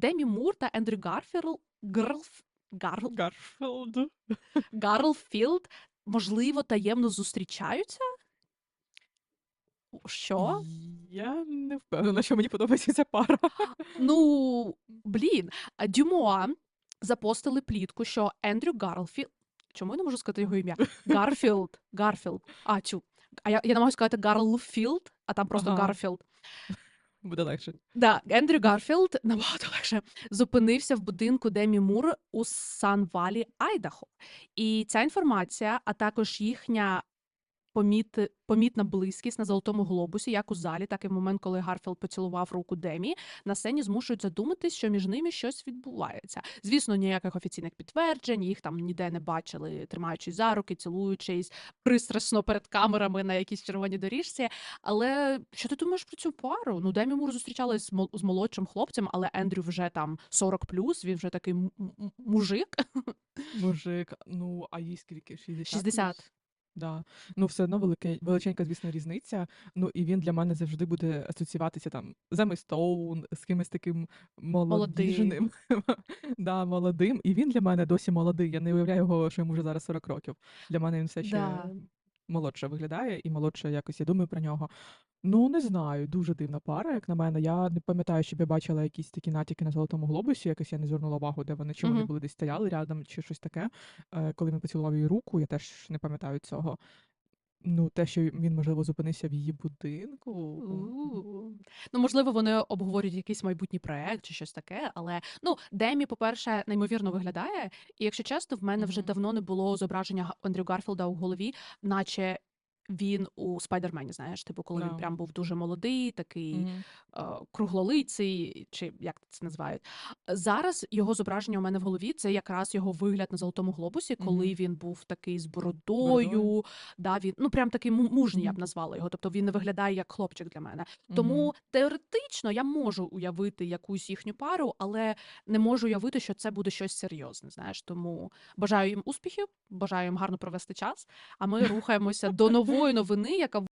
Демі Мур та Ендрю Гарфіл Гарлф Гарл Гарфілд. Гарлфілд, можливо, таємно зустрічаються? Що? Я не впевнена, що мені подобається ця пара. Ну, блін, а Дюмуа запостили плітку, що Ендрю Гарлфілд. Чому я не можу сказати його ім'я? Гарфілд. Гарфілд. А, чу. А я, я намагаюся сказати Гарлфілд, а там просто Ага. Гарфілд. Буде легше. Да, Ендрю Гарфілд набагато легше зупинився в будинку Демі Мур у Сан-Валі, Айдахо. І ця інформація, а також їхня поміт, помітна близькість на золотому глобусі, як у залі, так і в момент, коли Гарфілд поцілував руку Демі, на сцені змушують задуматись, що між ними щось відбувається. Звісно, ніяких офіційних підтверджень, їх там ніде не бачили, тримаючись за руки, цілуючись пристрасно перед камерами на якійсь червоній доріжці. Але що ти думаєш про цю пару? Ну, Демі Мур зустрічалась з мол- з молодшим хлопцем, але Ендрю вже там 40 він вже такий мужик. Мужик, ну, а їй скільки? 60? 60. Да. Ну, все одно велике, величенька, звісно, різниця. Ну, і він для мене завжди буде асоціюватися там з Стоун, з кимось таким молодіжним. да, молодим. І він для мене досі молодий. Я не уявляю його, що йому вже зараз 40 років. Для мене він все ще Да. молодше виглядає і молодше якось я думаю про нього. Ну, не знаю, дуже дивна пара, як на мене. Я не пам'ятаю, щоб я бачила якісь такі натяки на золотому глобусі, якось я не звернула увагу, де вони чи вони Мгм. були десь стояли рядом, чи щось таке. Е, Коли він поцілував її руку, я теж не пам'ятаю цього. Ну, те, що він, можливо, зупинився в її будинку. У. Ну, можливо, вони обговорюють якийсь майбутній проект чи щось таке, але ну Демі, по-перше, неймовірно виглядає. І якщо чесно, в мене вже Мгм. давно не було зображення Га- Ендрю Гарфілда у голові, наче він у Спайдермені, знаєш, типу, коли Да. він прям був дуже молодий, такий Мгм. е, круглолиций, чи як це називають. Зараз його зображення у мене в голові це якраз його вигляд на золотому глобусі, коли Мгм. він був такий з Бородою. бородою. Да, він ну прям такий му- мужній, я б назвала його. Тобто він не виглядає як хлопчик для мене. Тому теоретично я можу уявити якусь їхню пару, але не можу уявити, що це буде щось серйозне. Знаєш, тому бажаю їм успіхів, бажаю їм гарно провести час. А ми рухаємося до нової новини, яка